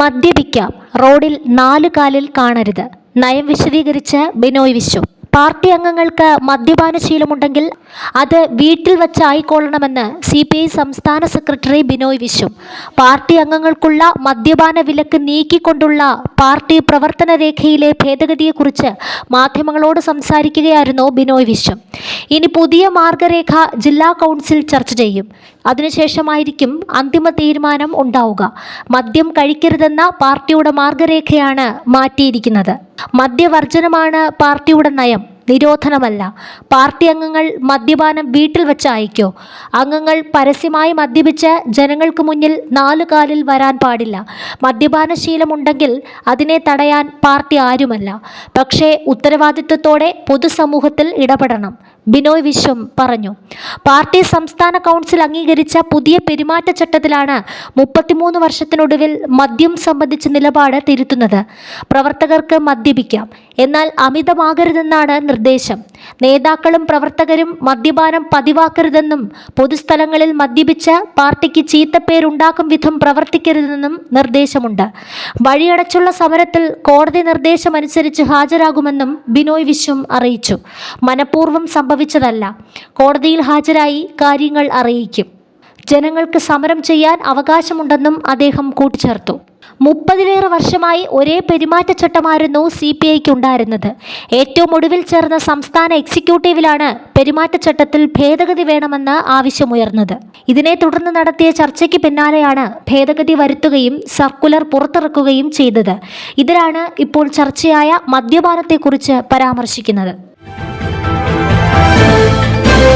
മദ്യപിക്കാം. റോഡിൽ നാലു കാലിൽ കാണരുത്. നയം വിശദീകരിച്ച് ബിനോയ് വിശ്വം. പാർട്ടി അംഗങ്ങൾക്ക് മദ്യപാന ശീലമുണ്ടെങ്കിൽ അത് വീട്ടിൽ വച്ച് ആയിക്കൊള്ളണമെന്ന് സി പി ഐ സംസ്ഥാന സെക്രട്ടറി ബിനോയ് വിശ്വം. പാർട്ടി അംഗങ്ങൾക്കുള്ള മദ്യപാന വിലക്ക് നീക്കിക്കൊണ്ടുള്ള പാർട്ടി പ്രവർത്തന രേഖയിലെ ഭേദഗതിയെക്കുറിച്ച് മാധ്യമങ്ങളോട് സംസാരിക്കുകയായിരുന്നു ബിനോയ് വിശ്വം. ഇനി പുതിയ മാർഗരേഖ ജില്ലാ കൗൺസിൽ ചർച്ച ചെയ്യും. അതിനുശേഷമായിരിക്കും അന്തിമ തീരുമാനം ഉണ്ടാവുക. മദ്യം കഴിക്കരുതെന്ന പാർട്ടിയുടെ മാർഗരേഖയാണ് മാറ്റിയിരിക്കുന്നത്. മദ്യവർജനമാണ് പാർട്ടിയുടെ നയം. നിരോധനമല്ല പാർട്ടി അംഗങ്ങൾ മദ്യപാനം വീട്ടിൽ വെച്ച് അയക്കോ അംഗങ്ങൾ പരസ്യമായി മദ്യപിച്ച് ജനങ്ങൾക്ക് മുന്നിൽ നാലുകാലിൽ വരാൻ പാടില്ല. മദ്യപാന ശീലമുണ്ടെങ്കിൽ അതിനെ തടയാൻ പാർട്ടി ആരുമല്ല. പക്ഷേ ഉത്തരവാദിത്വത്തോടെ പൊതുസമൂഹത്തിൽ ഇടപെടണം. ബിനോയ് വിശ്വം പറഞ്ഞു. പാർട്ടി സംസ്ഥാന കൗൺസിൽ അംഗീകരിച്ച പുതിയ പെരുമാറ്റച്ചട്ടത്തിലാണ് മുപ്പത്തിമൂന്ന് വർഷത്തിനൊടുവിൽ മദ്യം സംബന്ധിച്ച നിലപാട് തിരുത്തുന്നത്. പ്രവർത്തകർക്ക് മദ്യപിക്കാം. എന്നാൽ അമിതമാകരുതെന്നാണ് നിർദ്ദേശം. നേതാക്കളും പ്രവർത്തകരും മദ്യപാനം പതിവാക്കരുതെന്നും പൊതുസ്ഥലങ്ങളിൽ മദ്യപിച്ച് പാർട്ടിക്ക് ചീത്തപ്പേരുണ്ടാക്കും വിധം പ്രവർത്തിക്കരുതെന്നും നിർദ്ദേശമുണ്ട്. വഴിയടച്ചുള്ള സമരത്തിൽ കോടതി നിർദ്ദേശമനുസരിച്ച് ഹാജരാകുമെന്നും ബിനോയ് വിശ്വം അറിയിച്ചു. മനഃപൂർവം സംഭവിച്ചതല്ല. കോടതിയിൽ ഹാജരായി കാര്യങ്ങൾ അറിയിക്കും. ജനങ്ങൾക്ക് സമരം ചെയ്യാൻ അവകാശമുണ്ടെന്നും അദ്ദേഹം കൂട്ടിച്ചേർത്തു. മുപ്പതിലേറെ വർഷമായി ഒരേ പെരുമാറ്റച്ചട്ടമായിരുന്നു സി പി ഐക്ക് ഉണ്ടായിരുന്നത് ഏറ്റവും ഒടുവിൽ ചേർന്ന സംസ്ഥാന എക്സിക്യൂട്ടീവിലാണ് പെരുമാറ്റച്ചട്ടത്തിൽ ഭേദഗതി വേണമെന്ന് ആവശ്യമുയർന്നത്. ഇതിനെ തുടർന്ന് നടത്തിയ ചർച്ചയ്ക്ക് പിന്നാലെയാണ് ഭേദഗതി വരുത്തുകയും സർക്കുലർ പുറത്തിറക്കുകയും ചെയ്തത്. ഇതിലാണ് ഇപ്പോൾ ചർച്ചയായ മദ്യപാനത്തെക്കുറിച്ച് പരാമർശിക്കുന്നത്.